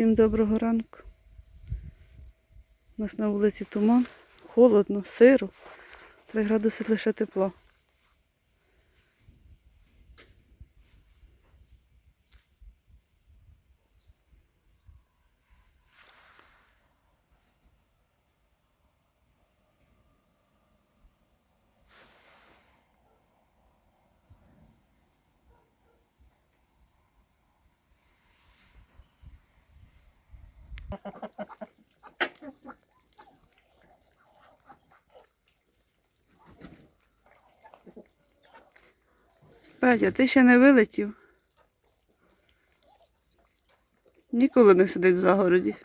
Всім доброго ранку. У нас на вулиці туман, холодно, сиро, 3 градуси лише тепло. Петя, ти ще не вилетів? Ніколи не сидить в загороді.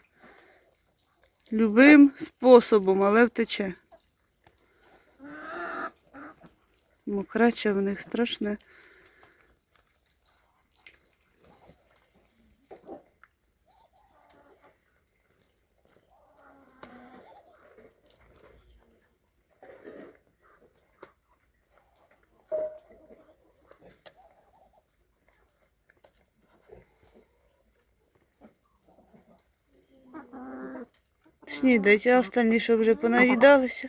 Любим способом, але втече. Мокрече в них страшне. Снідають, а останні, що вже понаїдалися.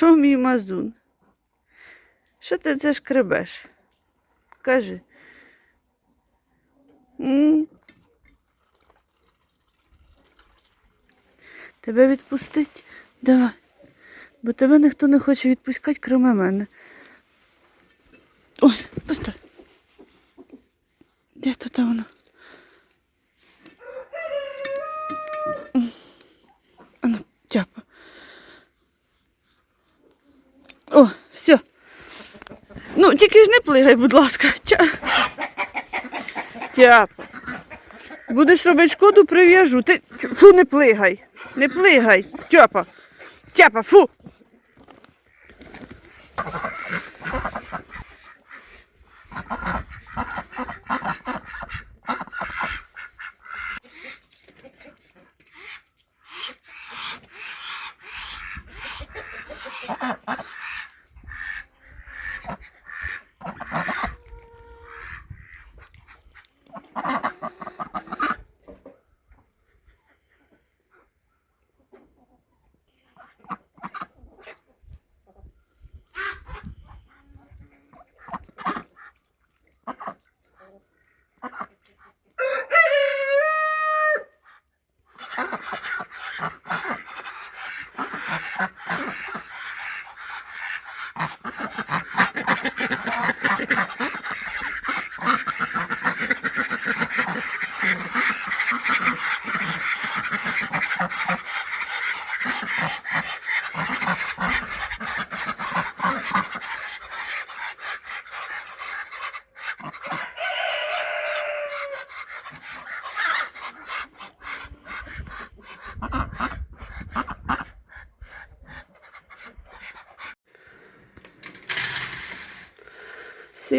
Що мій мазун? Що ти це шкребеш? Кажи. Тебе відпустить? Давай. Бо тебе ніхто не хоче відпускати, крім мене. Ой, постав. Де тут воно? М. Ану, тяпа. О, все. Ну, тільки ж не плигай, будь ласка. Тя... Тяпа. Будеш робити шкоду, прив'яжу. Ти фу, не плигай. Не плигай. Тяпа. Тяпа, фу.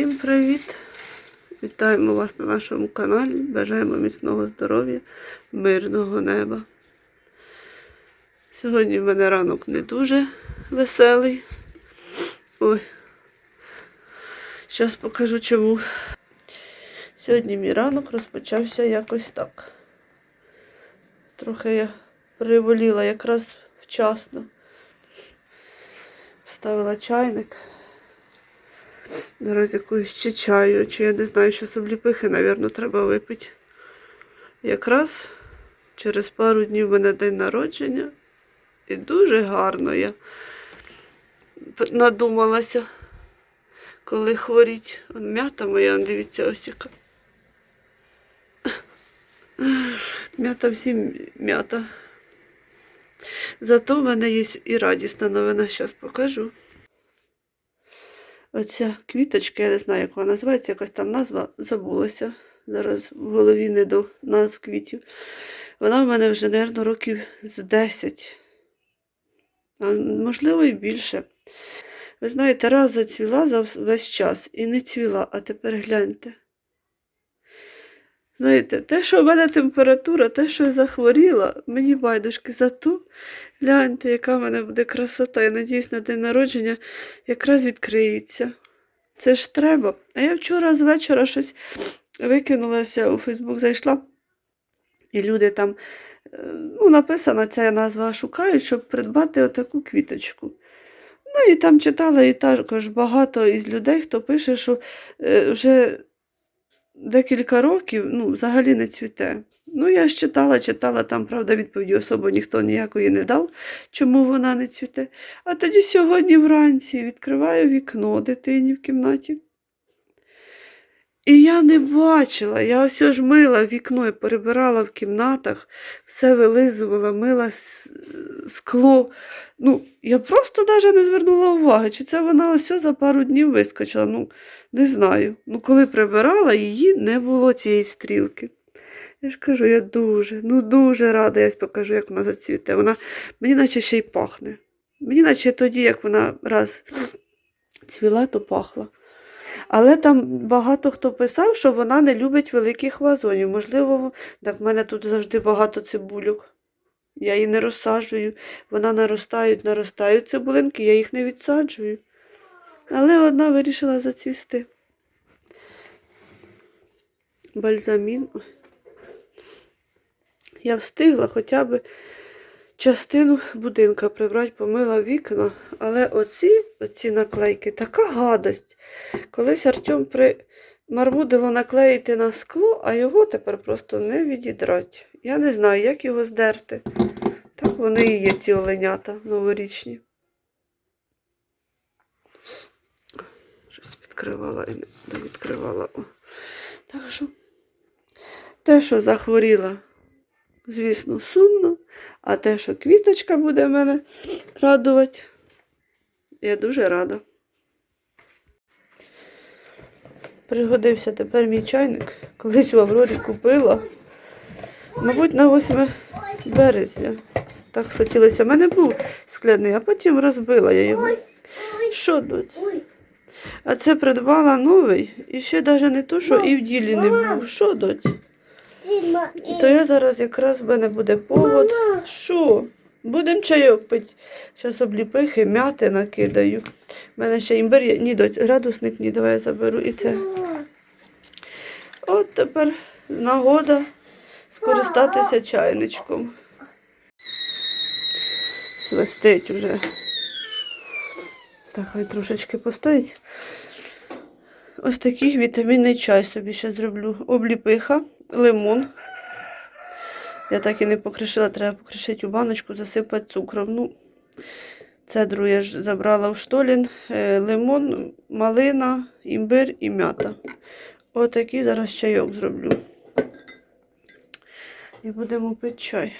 Всім привіт! Вітаємо вас на нашому каналі. Бажаємо міцного здоров'я, мирного неба. Сьогодні в мене ранок не дуже веселий. Ой. Зараз покажу чому. Сьогодні мій ранок розпочався якось так. Трохи я приволіла якраз вчасно. Вставила чайник. Зараз якусь ще чаю, чи я не знаю, що собліпихи, мабуть, треба випити. Якраз через пару днів в мене день народження. І дуже гарно я надумалася, коли хворіть. М'ята моя, дивіться, ось яка. М'ята всім м'ята. Зато в мене є і радісна новина, зараз покажу. Оця квіточка, я не знаю, як вона називається, якась там назва забулася. Зараз в голові не до назв квітів. Вона в мене вже, мабуть, років з 10, а можливо і більше. Ви знаєте, раз зацвіла за весь час і не цвіла, а тепер гляньте. Знаєте, те, що в мене температура, те, що я захворіла, мені байдужки зато гляньте, яка в мене буде красота. Я надіюсь, на день народження якраз відкриється. Це ж треба. А я вчора з вечора щось викинулася у Фейсбук, зайшла, і люди там, е, ну, написана ця назва, шукають, щоб придбати отаку квіточку. Ну і там читала і також багато із людей, хто пише, що е, вже декілька років ну, взагалі не цвіте. Ну, я ж читала, читала, там, правда, відповіді особо ніхто ніякої не дав, чому вона не цвіте. А тоді сьогодні вранці відкриваю вікно дитині в кімнаті. І я не бачила, я ось ж мила вікно і перебирала в кімнатах, все вилизувала, мила скло. Ну, я просто навіть не звернула уваги, чи це вона ось за пару днів вискочила. Ну, не знаю. Ну, коли прибирала, її не було цієї стрілки. Я ж кажу, я дуже, ну дуже рада, я ось покажу, як вона зацвіте. Вона мені наче ще й пахне. Мені наче тоді, як вона раз цвіла, то пахла. Але там багато хто писав, що вона не любить великих вазонів. Можливо, так в мене тут завжди багато цибульок. Я її не розсаджую. Вона наростають, наростають цибулинки, я їх не відсаджую. Але одна вирішила зацвісти. Бальзамін. Я встигла хоча б частину будинка прибрати, помила вікна, але оці, оці наклейки така гадость. Колись Артем при... мармудило наклеїти на скло, а його тепер просто не відідрать. Я не знаю, як його здерти. Так вони і є, ці оленята новорічні. Щось відкривала і не відкривала. Так що те, що захворіла, звісно, сумно, а те, що квіточка буде мене радувати, я дуже рада. Пригодився тепер мій чайник. Колись в Аврорі купила. Мабуть, на 8 березня. Так хотілося. У мене був скляний, а потім розбила я його. Що тут? А це придбала новий і ще навіть не то, що і в ділі не був. Що доць? То я зараз якраз в мене буде повод. Що? Будемо чайок пити. Зараз обліпихи, м'яти накидаю. У мене ще імбир є. Ні, доць, градусник ні, давай я заберу і це. От тепер нагода скористатися чайничком. Свистить вже. Так, хай трошечки постоїть. Ось такий вітамінний чай собі ще зроблю. Обліпиха, лимон. Я так і не покришила, треба покришити у баночку, засипати цукром. Ну, цедру я ж забрала в штолін. Е, Лимон, малина, імбир і м'ята. Отакий зараз чайок зроблю. І будемо пити чай.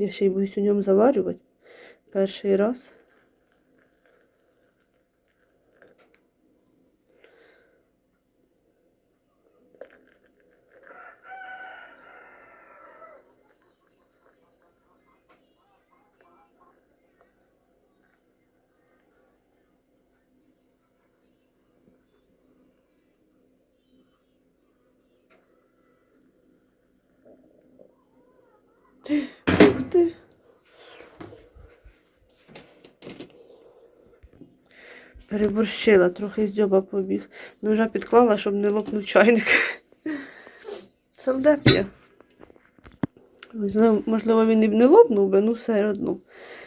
Я ще й боюсь у ньому заварювати. Перший раз. Переборщила, трохи з дзьоба побіг. Ну, вже підклала, щоб не лопнув чайник. Совдеп'я. Можливо, можливо, він і б не лопнув би, ну все одно.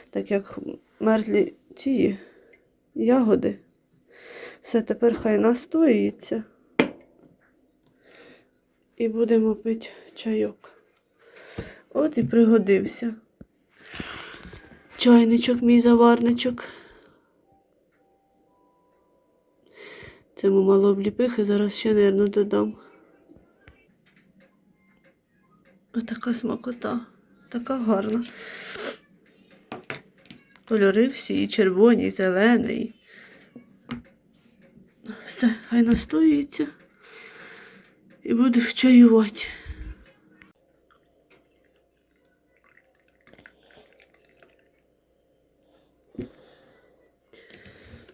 Так як мерзлі ці ягоди. Все, тепер хай настоїться. І будемо пити чайок. От і пригодився. Чайничок, мій заварничок. Цьому мало обліпихи, зараз ще, мабуть, додам. Отака смакота, така гарна. Кольори всі, і червоні, і зелений. Все, хай настоюється. І буду чаювати.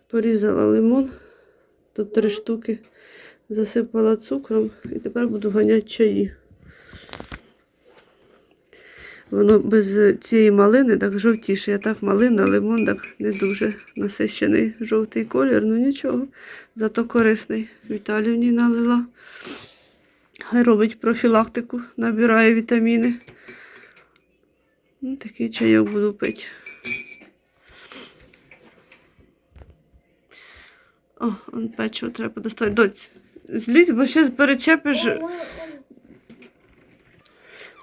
Порізала лимон. Тут три штуки. Засипала цукром і тепер буду ганяти чаї. Воно без цієї малини так жовтіше. Я так малина, лимон так не дуже насищений жовтий колір, ну нічого. Зато корисний. Віталівні налила. Хай робить профілактику, набирає вітаміни. Ну, такий чайок буду пити. О, он печиво треба достати. Доць, злізь, бо ще перечепиш.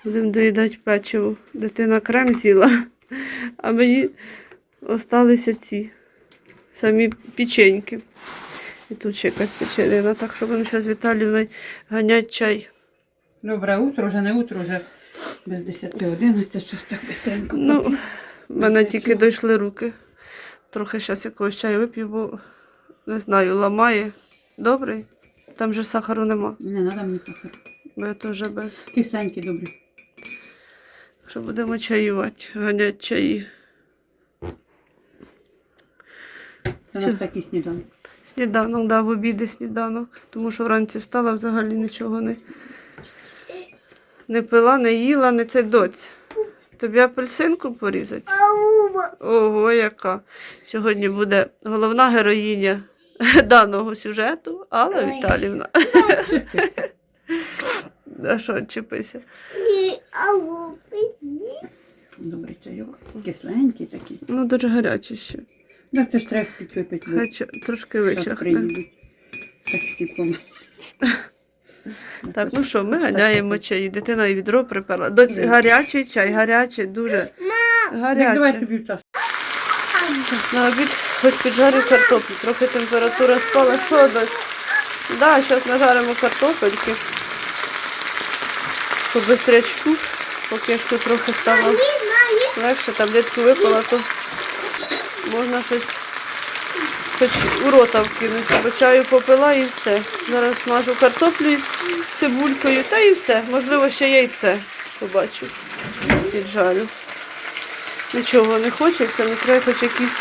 Будемо доїдати печиво. Дитина крем з'їла, а мені осталися ці самі печеньки. І тут ще якась печерина, так що вони зараз Віталівна ганять чай. Добре утро, вже не утро, вже без 10 11, щось так бистренько. Ну, в мене тільки дійшли руки. Трохи зараз якогось чаю вип'ю, бо не знаю, ламає. Добрий? Там же сахару нема, Не треба мені сахар. бо я теж без. Кисленький, добрий. Що будемо чаювати, ганять чаї. Це у Всё. нас такий сніданок. Сніданок, да, в обіди сніданок, тому що вранці встала, взагалі нічого не, не пила, не їла, не це доць. Тобі апельсинку порізати? Ого, яка. Сьогодні буде головна героїня даного сюжету, Алла Ой. Віталівна. А що, чіпися? Добрий чайок. Кисленький такий. Ну, дуже гарячий ще. Да, це ж треба спіть випити. Хай чо- трошки вичахне. Так стіпом. Так, ну що, ми ганяємо чай. Дитина і відро припала. Доць, гарячий чай, гарячий, дуже. Так, давай тобі в час. На обід хоч піджарю картоплю. Трохи температура спала. Що доць? Да, зараз нажаримо картопельки. По бистрячку, поки тут трохи стало легше, таблетку випила, то можна щось хоч у рота вкинути. Бо чаю попила і все. Зараз смажу картоплю із цибулькою та і все. Можливо, ще яйце побачу. Піджарю. Нічого не хочеться, не треба хоч якийсь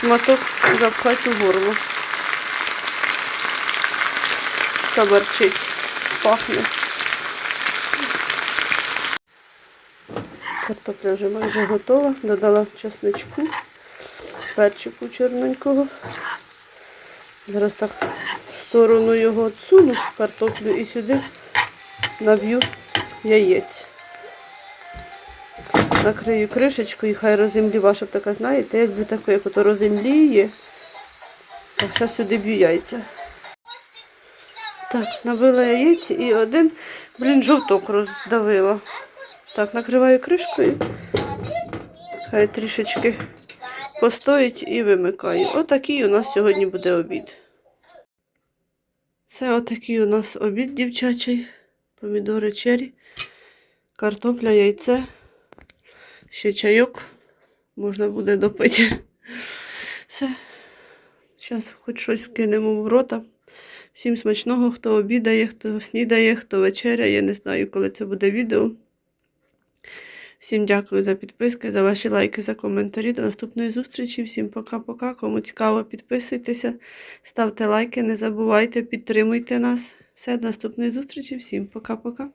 шматок запхати у горло. Кабарчить, пахне. Картопля вже майже готова. Додала чесничку, перчику чорненького. Зараз так в сторону його відсуну картоплю і сюди наб'ю яєць. Накрию кришечкою і хай розімліва, щоб така, знаєте, якби таке, як ото розімліє. Так, зараз сюди б'ю яйця. Так, набила яєць і один, блін, жовток роздавила. Так, накриваю кришкою. Хай трішечки постоїть і вимикаю. Отакий у нас сьогодні буде обід. Це отакий у нас обід дівчачий. Помідори чері, картопля, яйце. Ще чайок можна буде допити. Все. Зараз хоч щось вкинемо в рота. Всім смачного, хто обідає, хто снідає, хто вечеряє. Не знаю, коли це буде відео. Всім дякую за підписки, за ваші лайки, за коментарі. До наступної зустрічі. Всім пока-пока. Кому цікаво, підписуйтеся, ставте лайки, не забувайте, підтримуйте нас. Все, до наступної зустрічі. Всім пока-пока.